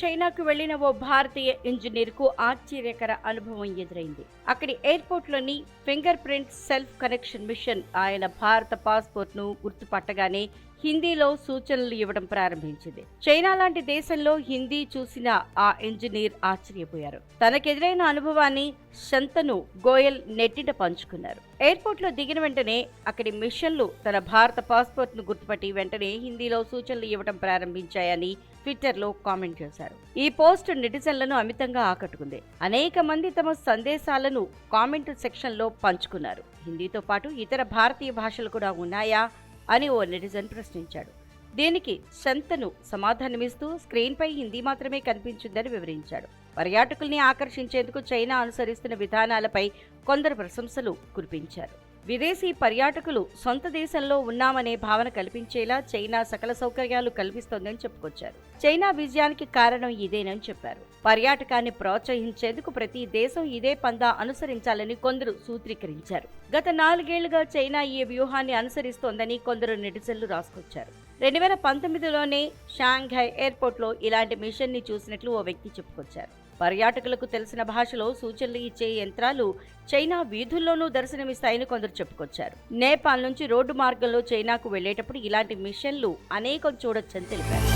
చైనాకు వెళ్ళిన ఓ భారతీయ ఇంజనీర్కు ఆశ్చర్యకర అనుభవం ఎదురైంది. అక్కడి ఎయిర్పోర్ట్లోని finger print self connection machine ఆయన భారత పాస్పోర్ట్ను గుర్తుపట్టగానే హిందీలో సూచనలు ఇవ్వడం ప్రారంభించింది. చైనా లాంటి దేశంలో హిందీ చూసిన ఆ ఇంజనీర్ ఆశ్చర్యపోయారు. తనకెదురైన అనుభవాన్ని శంతను గోయల్ నెట్టిన పంచుకున్నారు. ఎయిర్పోర్ట్లో దిగిన వెంటనే అక్కడి మిషన్లు తన భారత పాస్పోర్ట్ను గుర్తుపట్టి వెంటనే హిందీలో సూచనలు ఇవ్వడం ప్రారంభించాయని ట్విట్టర్లో కామెంట్ చేశారు. ఈ పోస్ట్ నెటిజన్లను అమితంగా ఆకట్టుకుంది. అనేక మంది తమ సందేశాలను కామెంట్ సెక్షన్లో పంచుకున్నారు. హిందీతో పాటు ఇతర భారతీయ భాషలు కూడా ఉన్నాయా? అని ఓ నెటిజన్ ప్రశ్నించాడు. దీనికి శంతను సమాధానమిస్తూ స్క్రీన్పై హిందీ మాత్రమే కనిపించిందని వివరించాడు. పర్యాటకుల్ని ఆకర్షించేందుకు చైనా అనుసరిస్తున్న విధానాలపై కొందరు ప్రశంసలు కురిపించారు. విదేశీ పర్యాటకులు సొంత దేశంలో ఉన్నామనే భావన కల్పించేలా చైనా సకల సౌకర్యాలు కల్పిస్తోందని చెప్పుకొచ్చారు. చైనా విజయానికి కారణం ఇదేనని చెప్పారు. పర్యాటకాన్ని ప్రోత్సహించేందుకు ప్రతి దేశం ఇదే పందా అనుసరించాలని కొందరు సూత్రీకరించారు. గత నాలుగేళ్ళుగా చైనా ఈ వ్యూహాన్ని అనుసరిస్తోందని కొందరు నెటిజన్లు రాసుకొచ్చారు. రెండు వేల పంతొమ్మిదిలోనే షాంఘై ఎయిర్పోర్ట్లో ఇలాంటి మిషన్ని చూసినట్లు ఓ వ్యక్తి చెప్పుకొచ్చారు. పర్యాటకులకు తెలిసిన భాషలో సూచనలు ఇచ్చే యంత్రాలు చైనా వీధుల్లోనూ దర్శనమిస్తాయని కొందరు చెప్పుకొచ్చారు. నేపాల్ నుంచి రోడ్డు మార్గంలో చైనాకు వెళ్ళేటప్పుడు ఇలాంటి మిషన్లు అనేకం చూడొచ్చని తెలిపారు.